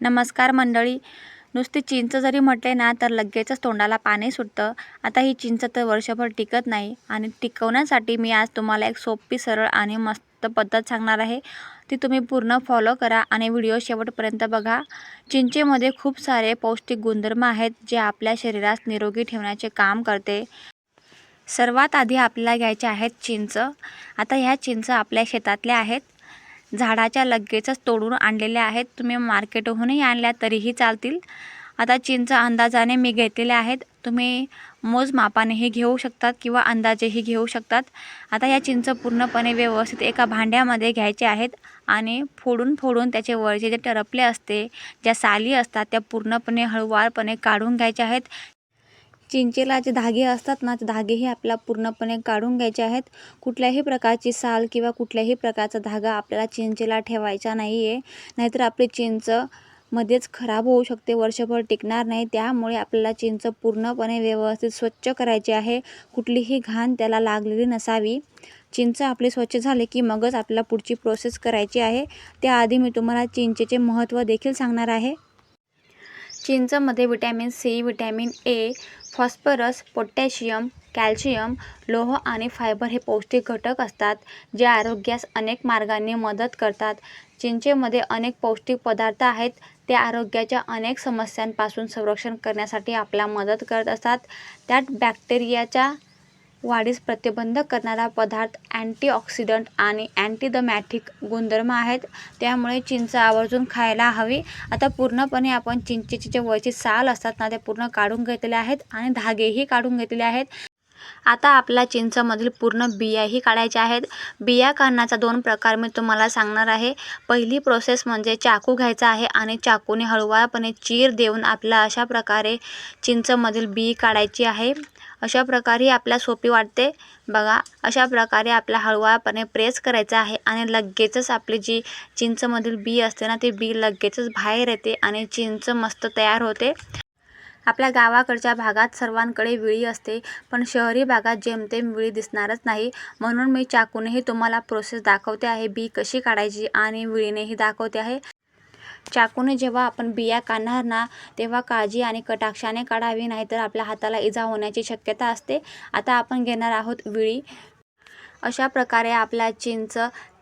नमस्कार मंडळी. नुसती चिंच जरी म्हटले ना तर लगेचच तोंडाला पाणी सुटतं. आता ही चिंच तर वर्षभर टिकत नाही आणि टिकवण्यासाठी मी आज तुम्हाला एक सोपी सरळ आणि मस्त पद्धत सांगणार आहे. ती तुम्ही पूर्ण फॉलो करा आणि व्हिडिओ शेवटपर्यंत बघा. चिंचेमध्ये खूप सारे पौष्टिक गुणधर्म आहेत जे आपल्या शरीरास निरोगी ठेवण्याचे काम करते. सर्वात आधी आपल्याला घ्यायचे आहेत चिंच. आता ह्या चिंच आपल्या शेतातल्या आहेत. झाडाच्या लगेचच तोडून आणलेल्या आहेत. तुम्ही मार्केटहूनही आणल्या तरीही चालतील. आता चिंच अंदाजाने मी घेतलेले आहेत. तुम्ही मोजमापानेही घेऊ शकतात किंवा अंदाजेही घेऊ शकतात. आता या चिंच पूर्णपणे व्यवस्थित एका भांड्यामध्ये घ्यायचे आहेत आणि फोडून फोडून त्याचे वरचे जे टरपले असते ज्या साली असतात त्या पूर्णपणे हळुवारपणे काढून घ्यायच्या आहेत. चिंचेला जे धागे असतात ना ते धागेही आपल्याला पूर्णपणे काढून घ्यायचे आहेत. कुठल्याही प्रकारची साल किंवा कुठल्याही प्रकारचा धागा आपल्याला चिंचेला ठेवायचा नाही आहे नाहीतर आपली चिंच मध्येच खराब होऊ शकते वर्षभर टिकणार नाही. त्यामुळे आपल्याला चिंच पूर्णपणे व्यवस्थित स्वच्छ करायची आहे. कुठलीही घाण त्याला लागलेली नसावी. चिंच आपली स्वच्छ झाले की मगच आपल्याला पुढची प्रोसेस करायची आहे. त्याआधी मी तुम्हाला चिंचेचे महत्त्व देखील सांगणार आहे. चिंचमध्ये vitamin C vitamin A phosphorus potassium calcium लोह आणि फायबर हे पौष्टिक घटक असतात जे आरोग्यास अनेक मार्गांनी मदत करतात. चिंचेमध्ये अनेक पौष्टिक पदार्थ आहेत ते आरोग्याच्या अनेक समस्यांपासून संरक्षण करण्यासाठी आपला मदत करत असतात. त्यात बॅक्टेरियाच्या वाढीस प्रतिबंध करणारा पदार्थ अँटीऑक्सिडंट आणि अँटीदमॅटिक गुणधर्म आहेत. त्यामुळे चिंच आवर्जून खायला हवी. आता पूर्णपणे आपण चिंचेचे जे वयचे साल असतात ना ते पूर्ण काढून घेतलेले आहेत आणि धागेही काढून घेतलेले आहेत. आता आपल्या चिंचमधील पूर्ण बियाही काढायच्या आहेत. बिया काढण्याचा दोन प्रकार मी तुम्हाला सांगणार आहे. पहिली प्रोसेस म्हणजे चाकू घ्यायचा आहे आणि चाकूने हळूवारपणे चीर देऊन आपल्या अशा प्रकारे चिंचमधील बी काढायची आहे. अशा प्रकारे आपल्या सोपी वाटते. बघा अशा प्रकारे आपल्या हळूवारपणे प्रेस करायचा आहे आणि लगेचच आपली जी चिंचमधील बी असते ना ती बी लगेचच बाहेर येते आणि चिंच मस्त तयार होते. आपल्या गावाकडच्या भागात सर्वांकडे विळी असते पण शहरी भागात जेमतेम विळी दिसणारच नाही. म्हणून मी चाकूनेही तुम्हाला प्रोसेस दाखवते आहे. बी कशी काढायची आणि विळीनेही दाखवते आहे. चाकूने जेव्हा आपण बिया काढणार ना तेव्हा काळजी आणि कटाक्षाने काढावी नाहीतर आपल्या हाताला इजा होण्याची शक्यता असते. आता आपण घेणार आहोत विळी. अशा प्रकारे आपल्या चिंच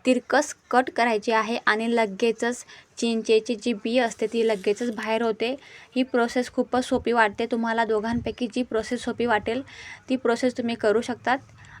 तिरकस कट करायची आहे आणि लगेचच चिंचेची जी बी असते ती लगेचच बाहेर होते. ही प्रोसेस खूपच सोपी वाटते. तुम्हाला दोघांपैकी जी प्रोसेस सोपी वाटेल ती प्रोसेस तुम्ही करू शकतात.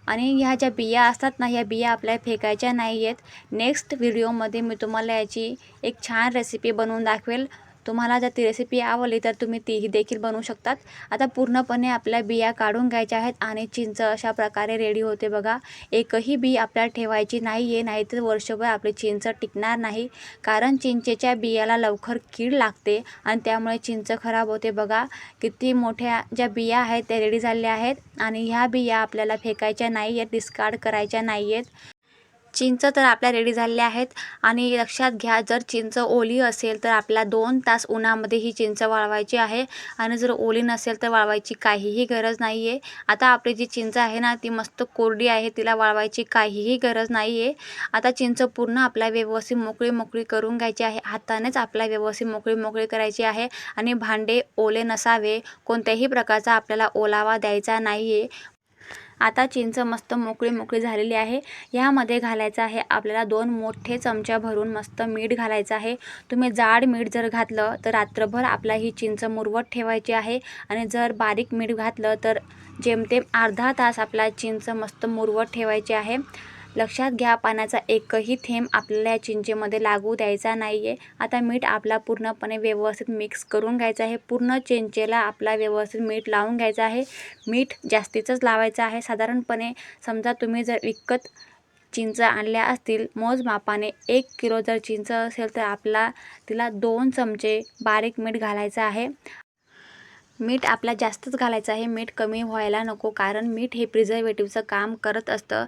आणि ह्या ज्या बिया असतात ना ह्या बिया आपल्या फेकायच्या नाही आहेत नेक्स्ट व्हिडिओमध्ये मी तुम्हाला याची एक छान रेसिपी बनवून दाखवेल. तुम्हाला जर ती रेसिपी आवडली तर तुम्ही तीही देखील बनवू शकतात. आता पूर्णपणे आपल्या बिया काढून घ्यायच्या आहेत आणि चिंच अशा प्रकारे रेडी होते बघा. एकही बी आपल्याला ठेवायची नाही आहे नाहीतर वर्षभर आपली चिंच टिकणार नाही. कारण चिंचेच्या बियाला लवकर कीड लागते आणि त्यामुळे चिंच खराब होते बघा. किती मोठ्या ज्या बिया आहेत त्या रेडी झालेल्या आहेत आणि ह्या बिया आपल्याला फेकायच्या नाही आहेत डिस्कार्ड करायच्या नाही आहेत. चिंच तर आपल्या रेडी झालेल्या आहेत. आणि लक्षात घ्या जर चिंच ओली असेल तर आपल्या दोन तास उन्हामध्ये ही चिंच वाळवायची आहे. आणि जर ओली नसेल तर वाळवायची काहीही गरज नाही आहे आता आपली जी चिंच आहे ना ती मस्त कोरडी आहे तिला वाळवायची काहीही गरज नाही आहे आता चिंच पूर्ण आपल्या व्यवस्थित मोकळी मोकळी करून घ्यायची आहे. हातानेच आपल्या व्यवस्थित मोकळी मोकळी करायची आहे. आणि भांडे ओले नसावे. कोणत्याही प्रकारचा आपल्याला ओलावा द्यायचा नाही आहे आता चिंच मस्त मोकळी मोकळी झालेली आहे. ह्यामध्ये घालायचं आहे आपल्याला दोन मोठे चमच्या भरून मस्त मीठ घालायचं आहे. तुम्ही जाड मीठ जर घातलं तर रात्रभर आपला ही चिंच मुरवत ठेवायची आहे. आणि जर बारीक मीठ घातलं तर जेमतेम अर्धा तास आपला चिंच मस्त मुरवत ठेवायची आहे. लक्षात घ्या पाण्याचा एकही थेंब आपल्याला या चिंचेमध्ये लागू द्यायचा नाही आहे आता मीठ आपला पूर्णपणे व्यवस्थित मिक्स करून घ्यायचं आहे. पूर्ण चिंचेला आपला व्यवस्थित मीठ लावून घ्यायचं आहे. मीठ जास्तीचंच लावायचं आहे. साधारणपणे समजा तुम्ही जर विकत चिंच आणल्या असतील मोजमापाने एक किलो जर चिंच असेल तर आपला तिला दोन चमचे बारीक मीठ घालायचं आहे. मीठ आपला जास्तच घालायचं आहे. मीठ कमी व्हायला नको कारण मीठ हे प्रिझर्वेटिव्हचं काम करत असतं.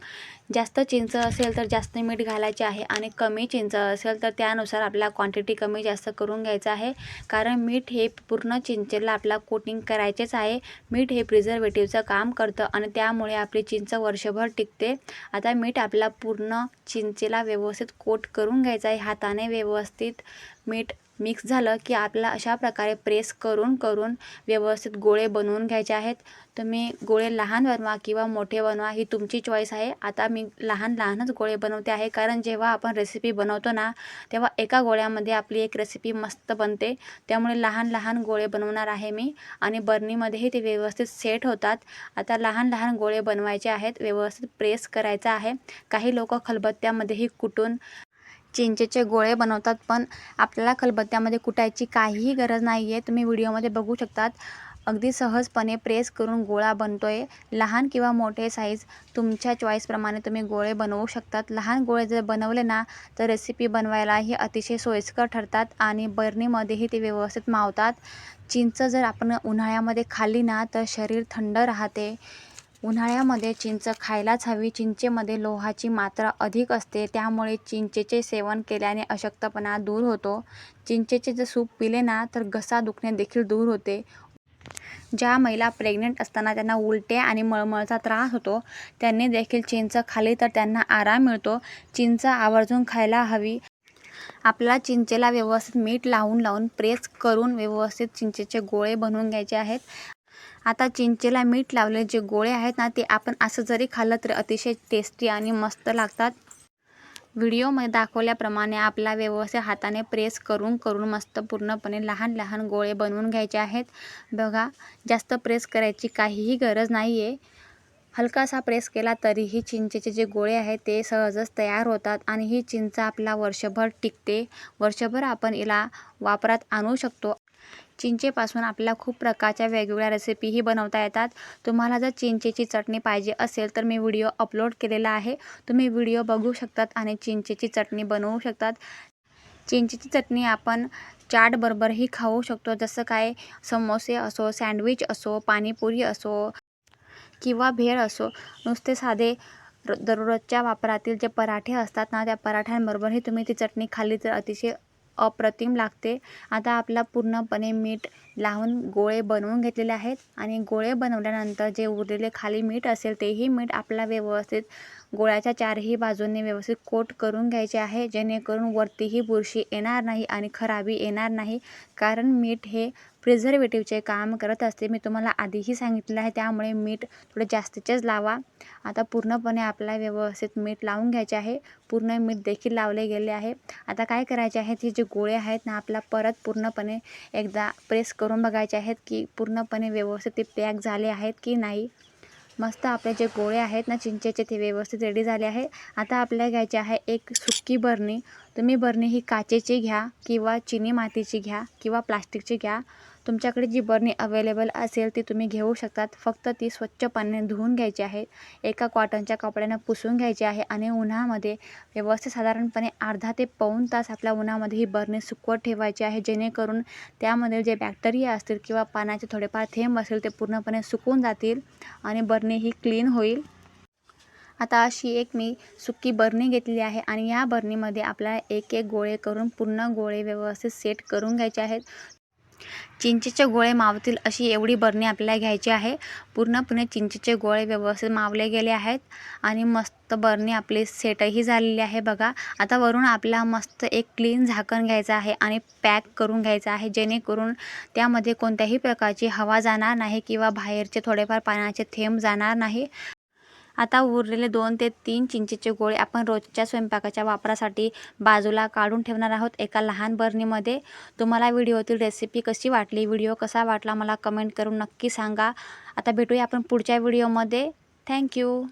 जास्त चिंच असेल तर जास्त मीठ घालायचे आहे आणि कमी चिंच असेल तर त्यानुसार आपला क्वांटिटी कमी जास्त करून घ्यायचं आहे. कारण मीठ हे पूर्ण चिंचेला आपला कोटिंग करायचेच आहे. मीठ हे प्रिझर्वेटिव्हचं काम करतं आणि त्यामुळे आपली चिंच वर्षभर टिकते. आता मीठ आपला पूर्ण चिंचेला व्यवस्थित कोट करून घ्यायचं आहे. हाताने व्यवस्थित मीठ मिक्स झालं की आपल्याला अशा प्रकारे प्रेस करून करून व्यवस्थित गोळे बनवून घ्यायचे आहेत. तुम्ही गोळे लहान बनवा किंवा मोठे बनवा ही तुमची चॉईस आहे. आता मी लहान लहानच गोळे बनवते आहे. कारण जेव्हा आपण रेसिपी बनवतो ना तेव्हा एका गोळ्यामध्ये आपली एक रेसिपी मस्त बनते. त्यामुळे लहान लहान गोळे बनवणार आहे मी. आणि बर्नीमध्येही ते व्यवस्थित सेट होतात. आता लहान लहान गोळे बनवायचे आहेत. व्यवस्थित प्रेस करायचा आहे. काही लोक खलबत्त्यामध्येही कुटून चिंचेचे गोळे बनवतात पण आपल्याला खलबत्त्यामध्ये कुटायची काहीही गरज नाही आहे तुम्ही व्हिडिओमध्ये बघू शकतात. अगदी सहजपणे प्रेस करून गोळा बनतो आहे लहान किंवा मोठे साईज तुमच्या चॉईसप्रमाणे तुम्ही गोळे बनवू शकतात. लहान गोळे जर बनवले ना तर रेसिपी बनवायलाही अतिशय सोयीस्कर ठरतात आणि बर्नीमध्येही ते व्यवस्थित मावतात. चिंच जर आपण उन्हाळ्यामध्ये खाल्ली ना तर शरीर थंड राहते. उन्हाळ्यामध्ये चिंच खायलाच हवी. चिंचेमध्ये लोहाची मात्रा अधिक असते. त्यामुळे चिंचेचे सेवन केल्याने अशक्तपणा दूर होतो. चिंचेचे जर सूप पिले ना तर घसा दुखणे देखील दूर होते. ज्या महिला प्रेग्नेंट असताना त्यांना उलट्या आणि मळमळचा त्रास होतो त्यांनी देखील चिंच खाल्ली तर त्यांना आराम मिळतो. चिंच आवर्जून खायला हवी. आपल्याला चिंचेला व्यवस्थित मीठ लावून लावून प्रेस करून व्यवस्थित चिंचेचे गोळे बनवून घ्यायचे आहेत. आता चिंचेला मीठ लावले जे गोळे आहेत ना ते आपण असं जरी खाल्लं तरी अतिशय टेस्टी आणि मस्त लागतात. व्हिडिओमध्ये दाखवल्याप्रमाणे आपला व्यवस्थित हाताने प्रेस करून करून मस्त पूर्णपणे लहान लहान गोळे बनवून घ्यायचे आहेत. बघा जास्त प्रेस करायची काहीही गरज नाही आहे हलकासा प्रेस केला तरीही चिंचेचे जे गोळे आहेत ते सहजच तयार होतात आणि ही चिंच आपला वर्षभर टिकते. वर्षभर आपण हिला वापरात आणू शकतो. चिंचेपासून आपल्याला खूप प्रकारच्या वेगवेगळ्या रेसिपीही बनवता येतात. तुम्हाला जर चिंचेची चटणी पाहिजे असेल तर मी व्हिडिओ अपलोड केलेला आहे. तुम्ही व्हिडिओ बघू शकतात आणि चिंचेची चटणी बनवू शकतात. चिंचेची चटणी आपण चाटबरोबरही खाऊ शकतो. जसं काय समोसे असो सँडविच असो पाणीपुरी असो किंवा भेळ असो नुसते साधे र दररोजच्या वापरातील जे पराठे असतात ना त्या पराठ्यांबरोबरही तुम्ही ती चटणी खाल्ली तर अतिशय अप्रतिम लागते. आता आपला पूर्णपणे मीठ लावून गोळे बनवून घेतलेले आहेत आणि गोळे बनवल्यानंतर जे उरलेले खाली मीठ असेल तेही मीठ आपला व्यवस्थित गोळ्याच्या चारही बाजूंनी व्यवस्थित कोट करून घ्यायचे आहे. जेणेकरून वरतीही बुरशी येणार नाही आणि खराबी येणार नाही. कारण मीठ हे प्रिझर्वेटिव्हचे काम करत असते. मी तुम्हाला आधीही सांगितलं आहे. त्यामुळे मीठ थोडं जास्तीचेच लावा. आता पूर्णपणे आपला व्यवस्थित मीठ लावून घ्यायचे आहे. पूर्ण मीठ देखील लावले गेले आहे. आता काय करायचे आहेत? हे जे गोळे आहेत ना आपला परत पूर्णपणे एकदा प्रेस करून बघायचे आहेत की पूर्णपणे व्यवस्थित ते पॅक झाले आहेत की नाही? मस्त आपले जे गोळे आहेत ना चिंचेचे ते व्यवस्थित रेडी झाले आहे आता आपल्याला घ्यायचे आहे एक सुक्की बरणी. तुम्ही बरणी ही काचेची घ्या किंवा चिनी मातीची घ्या किंवा प्लास्टिकची घ्या. तुमच्याकडे जी बरणी अवेलेबल असेल ती तुम्ही घेऊ शकतात. फक्त ती स्वच्छ पाण्याने धुवून घ्यायची आहे. एका कॉटनच्या कपड्यानं पुसून घ्यायची आहे आणि उन्हामध्ये व्यवस्थित साधारणपणे अर्धा ते पाऊण तास आपल्या उन्हामध्ये ही बरणी सुकवत ठेवायची आहे. जेणेकरून त्यामध्ये जे बॅक्टेरिया असतील किंवा पाण्याचे थोडेफार थेंब असेल ते पूर्णपणे सुकून जातील आणि बरणी ही क्लीन होईल. आता अशी एक मी सुकी बरणी घेतली आहे आणि या बरणीमध्ये आपल्याला एक एक गोळे करून पूर्ण गोळे व्यवस्थित सेट करून घ्यायचे आहेत. चिंचेचे गोळे मावतील अशी एवढी बरणी आपल्याला घ्यायची आहे. पूर्णपणे चिंचेचे गोळे व्यवस्थित मावले गेले आहेत आणि मस्त बरणी आपली सेटही झालेली आहे बघा. आता वरून आपला मस्त एक क्लीन झाकण घ्यायचं आहे आणि पॅक करून घ्यायचं आहे. जेणेकरून त्यामध्ये कोणत्याही प्रकारची हवा जाणार नाही किंवा बाहेरचे थोडेफार पाण्याचे थेंब जाणार नाही. आता उरलेले दोन ते तीन चिंचेचे गोळे आपण रोजच्या स्वयंपाकाच्या वापरासाठी बाजूला काढून ठेवणार आहोत एका लहान बरणीमध्ये. तुम्हाला व्हिडिओतील रेसिपी कशी वाटली व्हिडिओ कसा वाटला मला कमेंट करून नक्की सांगा. आता भेटूया आपण पुढच्या व्हिडिओमध्ये. थँक्यू